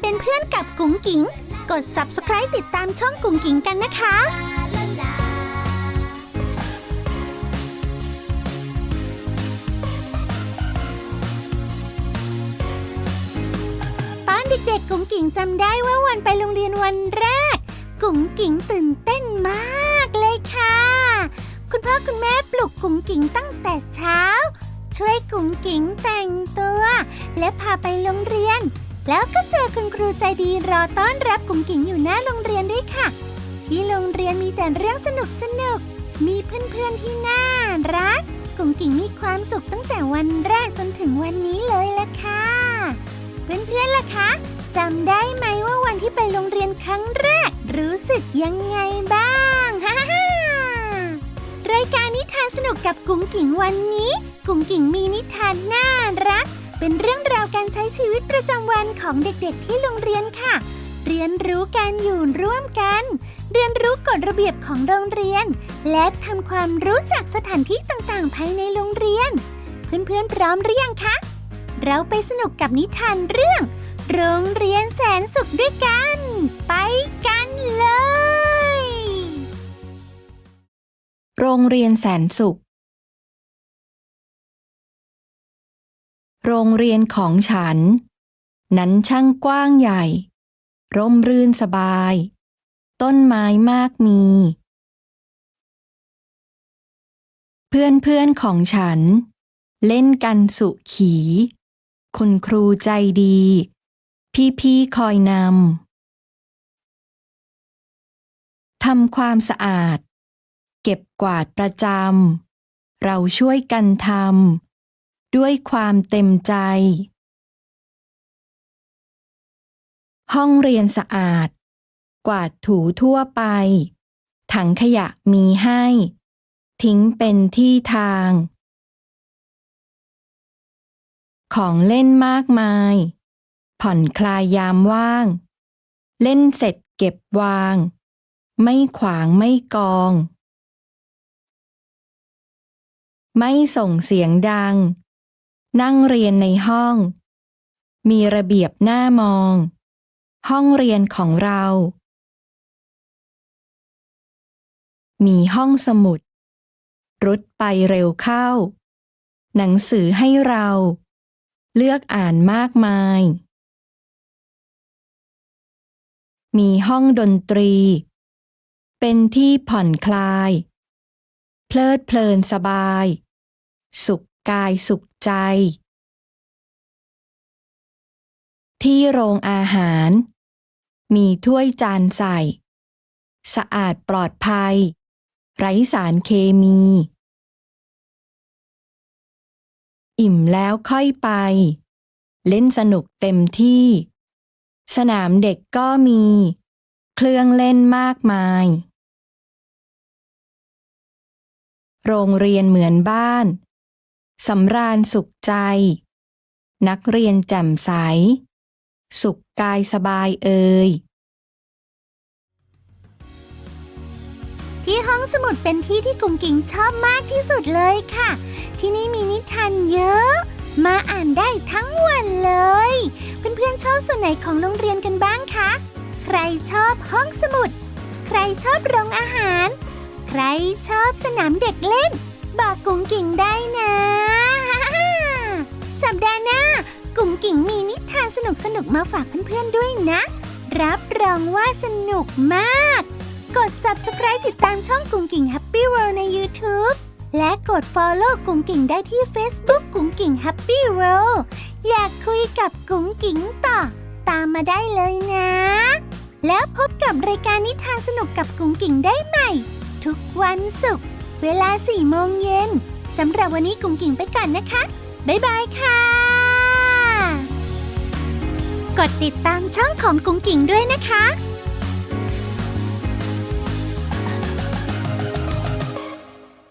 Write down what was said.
เป็นเพื่อนกับกุ๋งกิ๋ง กด subscribe ติดตามช่องกุ๋งกิ๋งกันนะคะตอนเด็กๆ กุ๋งกิ๋งจำได้ว่าวันไปโรงเรียนวันแรก กุ๋งกิ๋งตื่นเต้นมากเลยค่ะ คุณพ่อคุณแม่ปลุกกุ๋งกิ๋งตั้งแต่เช้า ช่วยกุ๋งกิ๋งแต่งตัว และพาไปโรงเรียน แล้วก็เจอคุณครูใจดีรอต้อนรับกุ๋งกิ๋งอยู่หน้าโรงเรียนด้วยค่ะ ที่โรงเรียนมีแต่เรื่องสนุกสนุก มีเพื่อนๆที่น่ารัก กุ๋งกิ๋งมีความสุขตั้งแต่วันแรกจนถึงวันนี้เลยละค่ะ เพื่อนๆล่ะคะจำได้ไหมว่าวันที่ไปโรงเรียนครั้งแรก รู้สึกยังไงบ้างฮ่าฮ่ารายการนิทานสนุกกับกุ๋งกิ๋งวันนี้ กุ๋งกิ๋งมีนิทานน่ารัก เป็นเรื่องราวการใช้ชีวิตประจำวันของเด็กๆที่โรงเรียนค่ะ เรียนรู้การอยู่ร่วมกัน เรียนรู้กฎระเบียบของโรงเรียน และทำความรู้จักสถานที่ต่างๆ ภายในโรงเรียน เพื่อนๆพร้อมหรือยังคะ เราไปสนุกกับนิทานเรื่อง โรงเรียนแสนสุขด้วยกัน ไปกันเลย โรงเรียนแสนสุข โรงเรียนของฉัน นั้นช่างกว้างใหญ่ ร่มรื่นสบาย ต้นไม้มากมี เพื่อนเพื่อนของฉัน เล่นกันสุขี คุณครูใจดี พี่ๆคอยนำทำความสะอาด เก็บกวาดประจำเราช่วยกันทำ ด้วยความเต็มใจ ห้องเรียนสะอาด กวาดถูทั่วไป ถังขยะมีให้ ทิ้งเป็นที่ทาง ของเล่นมากมาย ผ่อนคลายยามว่าง เล่นเสร็จเก็บวาง ไม่ขวางไม่กอง ไม่ส่งเสียงดัง นั่งเรียนในห้อง มีระเบียบหน้ามอง ห้องเรียนของเรา มีห้องสมุด รุดไปเร็วเข้า หนังสือให้เรา เลือกอ่านมากมาย มีห้องดนตรี เป็นที่ผ่อนคลาย เพลิดเพลินสบาย สุขกายสุข ใจ ที่โรงอาหาร มีถ้วยจานใส่ สะอาดปลอดภัย ไร้สารเคมี อิ่มแล้วค่อยไป เล่นสนุกเต็มที่ สนามเด็กก็มี เครื่องเล่นมากมายโรงเรียนเหมือนบ้าน สำราญสุขใจ นักเรียนแจ่มใส สุขกายสบายเอ่ยที่ห้องสมุดเป็นที่ที่กุ๋งกิ๋งชอบมากที่สุดเลยค่ะ ที่นี่มีนิทานเยอะ มาอ่านได้ทั้งวันเลย เพื่อนๆชอบส่วนไหนของโรงเรียนกันบ้างคะ ใครชอบห้องสมุด ใครชอบโรงอาหาร ใครชอบสนามเด็กเล่น บอกกุ๋งกิ๋งได้นะ กุ๋งกิ๋งมีนิทานสนุกๆมาฝากเพื่อนๆด้วยนะ รับรองว่าสนุกมาก กด subscribe ติดตามช่องกุ๋งกิ่ง Happy World ใน YouTube และกด follow กุ๋งกิ่งได้ที่ Facebook กุ๋งกิ่ง Happy World อยากคุยกับกุ๋งกิ่งต่อ ตามมาได้เลยนะ แล้วพบกับรายการนิทานสนุกกับกุ๋งกิ่งได้ใหม่ ทุกวันศุกร์เวลา4โมงเย็นสำหรับวันนี้กุ๋งกิ่งไปก่อนนะคะ บ๊ายบายค่ะ กดติดตามช่องของกุ้งกิ่งด้วยนะคะ